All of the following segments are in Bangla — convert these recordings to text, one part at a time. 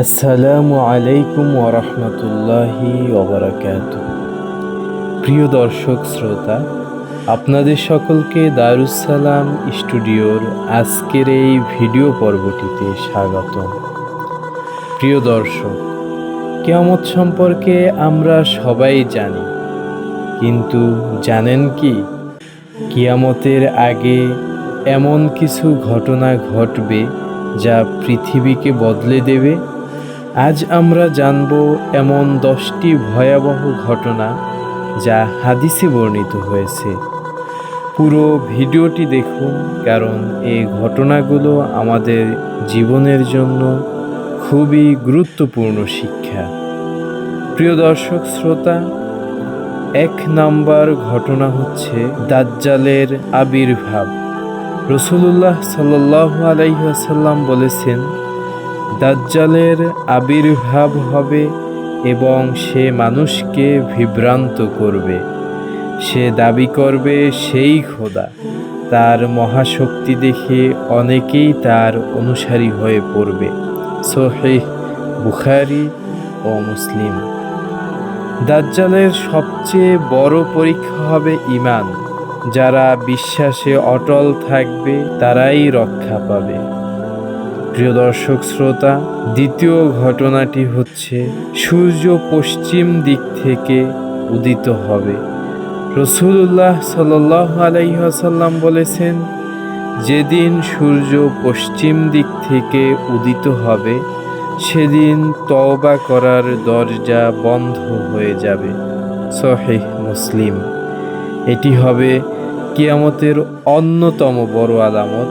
আসসালামু আলাইকুম ওরহমতুল্লাহি ওবরাকাত প্রিয় দর্শক, শ্রোতা, আপনাদের সকলকে দারুসালাম স্টুডিওর আজকের এই ভিডিও পর্বটিতে স্বাগত প্রিয় দর্শক, কেয়ামত সম্পর্কে আমরা সবাই জানি, কিন্তু জানেন কি? কিয়ামতের আগে এমন কিছু ঘটনা ঘটবে যা পৃথিবীকে বদলে দেবে আজ আমরা জানব এমন দশটি ভয়াবহ ঘটনা যা হাদিসে বর্ণিত হয়েছে। পুরো ভিডিওটি দেখুন, কারণ এই ঘটনাগুলো আমাদের জীবনের জন্য খুবই গুরুত্বপূর্ণ শিক্ষা। প্রিয় দর্শক, শ্রোতা, এক নাম্বার ঘটনা হচ্ছে দাজ্জালের আবির্ভাব। রসুল্লাহ সাল্লাহ আলাইসাল্লাম বলেছেন দাজ্জালের আবির্ভাব হবে এবং সে মানুষকে বিভ্রান্ত করবে। সে দাবি করবে, সেই খোদা, তার মহাশক্তি দেখে অনেকেই তার অনুসারী হয়ে পড়বে। সোহেহ বুখারি ও মুসলিম। দাজ্জালের সবচেয়ে বড় পরীক্ষা হবে ইমান যারা বিশ্বাসে অটল থাকবে, তারাই রক্ষা পাবে। প্রিয় দর্শক শ্রোতা, দ্বিতীয় ঘটনাটি হচ্ছে সূর্য পশ্চিম দিক থেকে উদিত হবে। রসুল্লাহ সাল্লাহ আলাইসাল্লাম বলেছেন, যেদিন সূর্য পশ্চিম দিক থেকে উদিত হবে, সেদিন তওবা করার দরজা বন্ধ হয়ে যাবে। সহেহ মুসলিম। এটি হবে কিয়ামতের অন্যতম বড় আলামত।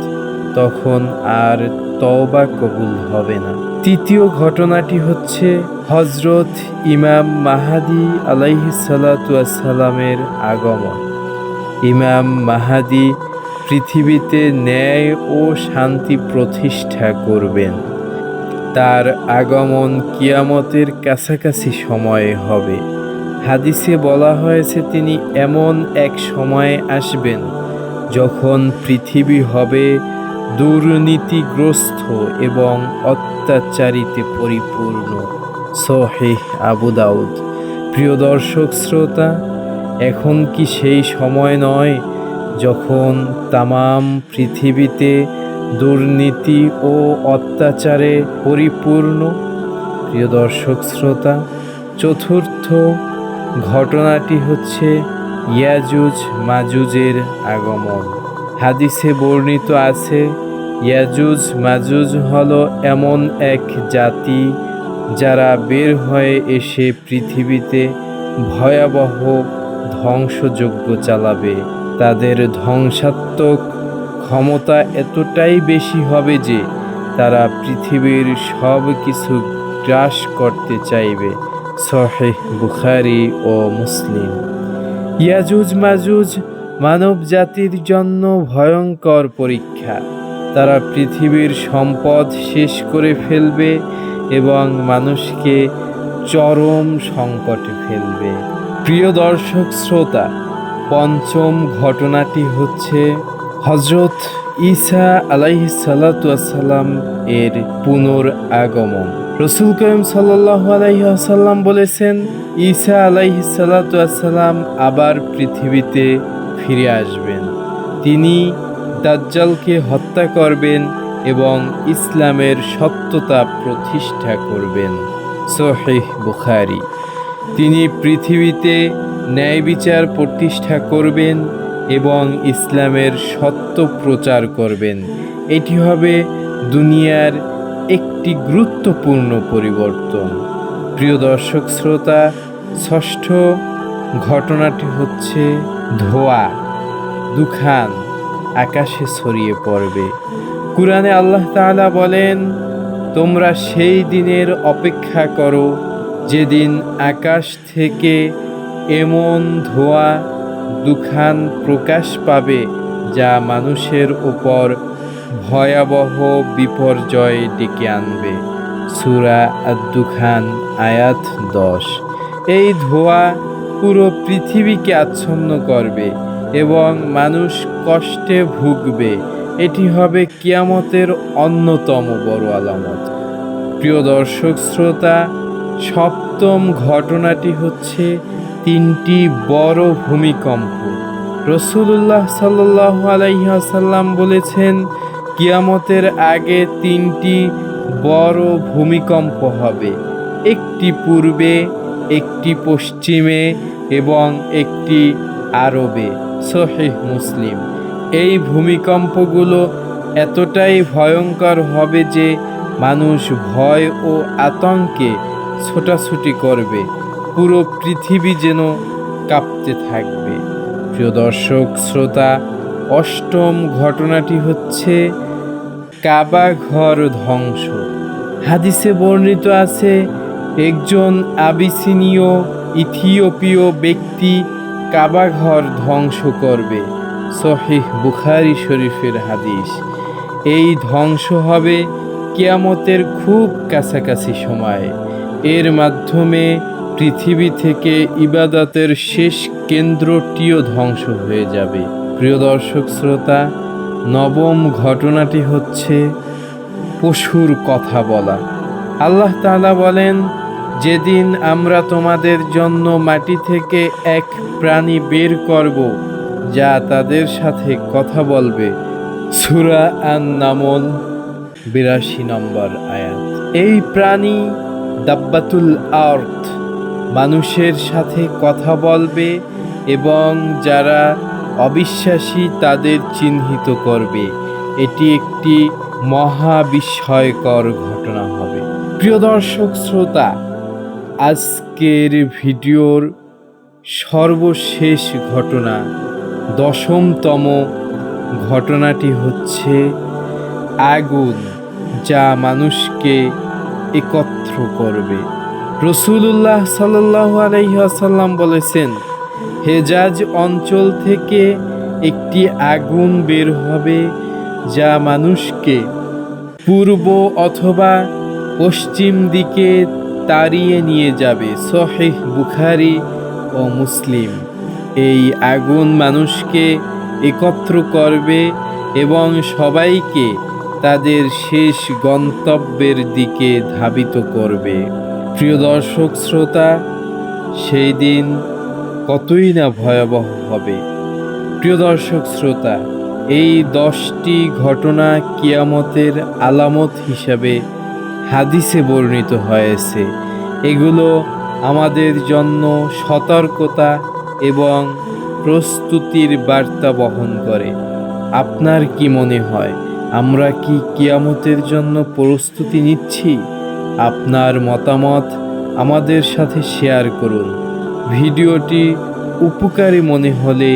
তখন আর তওবা কবুল হবে না। তৃতীয় ঘটনাটি হচ্ছে হজরত ইমাম মাহাদি আলাইহিসালামের আগমন। ইমাম মাহাদি পৃথিবীতে ন্যায় ও শান্তি প্রতিষ্ঠা করবেন। তার আগমন কিয়ামতের কাছাকাছি সময়ে হবে। হাদিসে বলা হয়েছে, তিনি এমন এক সময়ে আসবেন যখন পৃথিবী হবে দুর্নীতিগ্রস্ত এবং অত্যাচারিতে পরিপূর্ণ। সোহেহ আবু দাউদ। প্রিয় দর্শক, শ্রোতা, এখন কি সেই সময় নয় যখন তামাম পৃথিবীতে দুর্নীতি ও অত্যাচারে পরিপূর্ণ? প্রিয় দর্শক, শ্রোতা, চতুর্থ ঘটনাটি হচ্ছে ইয়াজুজ মাজুজের আগমন। হাদিসে বর্ণিত আছে, ইয়াজুজ মাজুজ হল এমন এক জাতি যারা বের হয়ে এসে পৃথিবীতে ভয়াবহ ধ্বংসযজ্ঞ চালাবে। তাদের ধ্বংসাত্মক ক্ষমতা এতটাই বেশি হবে যে তারা পৃথিবীর সব কিছু গ্রাস করতে চাইবে, সহেহ বুখারি ও মুসলিম। ইয়াজুজ মাজুজ মানব জাতির জন্য ভয়ঙ্কর পরীক্ষা। তারা পৃথিবীর সম্পদ শেষ করে ফেলবে এবং মানুষকে চরম সংকটে ফেলবে। প্রিয় দর্শক, শ্রোতা, পঞ্চম ঘটনাটি হচ্ছে হজরত ঈসা আলাইহি সালাতাম এর পুনর আগমন রসুল করিম সাল্লাহ আলাইসাল্লাম বলেছেন, ঈসা আলাইহি সালাতাম আবার পৃথিবীতে ফিরে আসবেন। তিনি দাজ্জালকে হত্যা করবেন এবং ইসলামের সত্যতা প্রতিষ্ঠা করবেন। সোহেহ বুখারি। তিনি পৃথিবীতে ন্যায় বিচার প্রতিষ্ঠা করবেন এবং ইসলামের সত্য প্রচার করবেন। এটি হবে দুনিয়ার একটি গুরুত্বপূর্ণ পরিবর্তন। প্রিয় দর্শক শ্রোতা, ষষ্ঠ ঘটনাটি হচ্ছে ধোয়া, দুখান আকাশে ছড়িয়ে পড়বে। কুরআনে আল্লাহ তাআলা বলেন, তোমরা সেই দিনের অপেক্ষা করো, যেদিন আকাশ থেকে এমন ধোয়া, দুখান প্রকাশ পাবে, যা মানুষের উপর ভয়াবহ বিপর্যয় ডেকে আনবে। সুরা আদ্দুখান আয়াত দশ। এই ধোয়া পুরো পৃথিবীকে আচ্ছন্ন করবে এবং মানুষ কষ্টে ভুগবে। এটি হবে কিয়ামতের অন্যতম বড় আলামত। প্রিয় দর্শক, শ্রোতা, সপ্তম ঘটনাটি হচ্ছে তিনটি বড় ভূমিকম্প। রসুল্লাহ সাল্লাহ আলাইসাল্লাম বলেছেন, কিয়ামতের আগে তিনটি বড় ভূমিকম্প হবে। একটি পূর্বে একটি পশ্চিমে এবং একটি আরবে। সহিহ মুসলিম। এই ভূমিকম্পগুলো এতটাই ভয়ঙ্কর হবে যে মানুষ ভয় ও আতঙ্কে ছোটাছুটি করবে। পুরো পৃথিবী যেন কাঁপতে থাকবে। প্রিয় দর্শক, শ্রোতা, অষ্টম ঘটনাটি হচ্ছে কাবা ঘর ধ্বংস। হাদিসে বর্ণিত আছে একজন আবিসিনীয় ইথিওপীয় ব্যক্তি কাবাঘর ধ্বংস করবে। সহিহ বুখারি শরীফের হাদিস। এই ধ্বংস হবে কিয়ামতের খুব কাছাকাছি সময়। এর মাধ্যমে পৃথিবী থেকে ইবাদতের শেষ কেন্দ্রটিও ধ্বংস হয়ে যাবে। প্রিয় দর্শক শ্রোতা, নবম ঘটনাটি হচ্ছে পশুর কথা বলা। আল্লাহ তাআলা বলেন যেদিন আমরা তোমাদের জন্য মাটি থেকে এক প্রাণী বের করব, যা তাদের সাথে কথা বলবে। সুরা আন নামল বিরাশি নম্বর আয়াত। এই প্রাণী দাব্বাতুল আর্থ মানুষের সাথে কথা বলবে এবং যারা অবিশ্বাসী তাদের চিহ্নিত করবে। এটি একটি মহাবিস্ময়কর ঘটনা হবে। প্রিয় দর্শক, শ্রোতা আজকের ভিডিওর সর্বশেষ ঘটনা, দশমতম ঘটনাটি হচ্ছে আগুন যা মানুষকে একত্র করবে। রসুল্লাহ সাল্লাহ আলহিহাসাল্লাম বলেছেন, হেজাজ অঞ্চল থেকে একটি আগুন বের হবে যা মানুষকে পূর্ব অথবা পশ্চিম দিকে তাড়িয়ে নিয়ে যাবে সহিহ বুখারি ও মুসলিম। এই আগুন মানুষকে একত্র করবে এবং সবাইকে তাদের শেষ গন্তব্যের দিকে ধাবিত করবে। প্রিয় দর্শক শ্রোতা, সেই দিন কতই না ভয়াবহ হবে। প্রিয় দর্শক শ্রোতা, এই দশটি ঘটনা কিয়ামতের আলামত হিসাবে হাদিসে বর্ণিত হয়েছে, এগুলো আমাদের জন্য সতর্কতা এবং প্রস্তুতির বার্তা বহন করে। আপনার কি মনে হয়, আমরা কি কিয়ামতের জন্য প্রস্তুতি নিচ্ছি? আপনার মতামত আমাদের সাথে শেয়ার করুন। ভিডিওটি উপকারী মনে হলে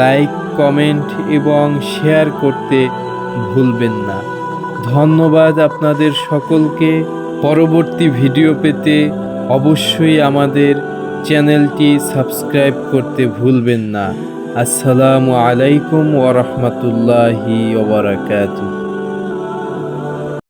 লাইক, কমেন্ট এবং শেয়ার করতে ভুলবেন না। ধন্যবাদ আপনাদের সকলকে। পরবর্তী ভিডিও পেতে অবশ্যই আমাদের চ্যানেলটি সাবস্ক্রাইব করতে ভুলবেন না। আসসালামু আলাইকুম ওরহমতুল্লাহি ওবরাকাতুহ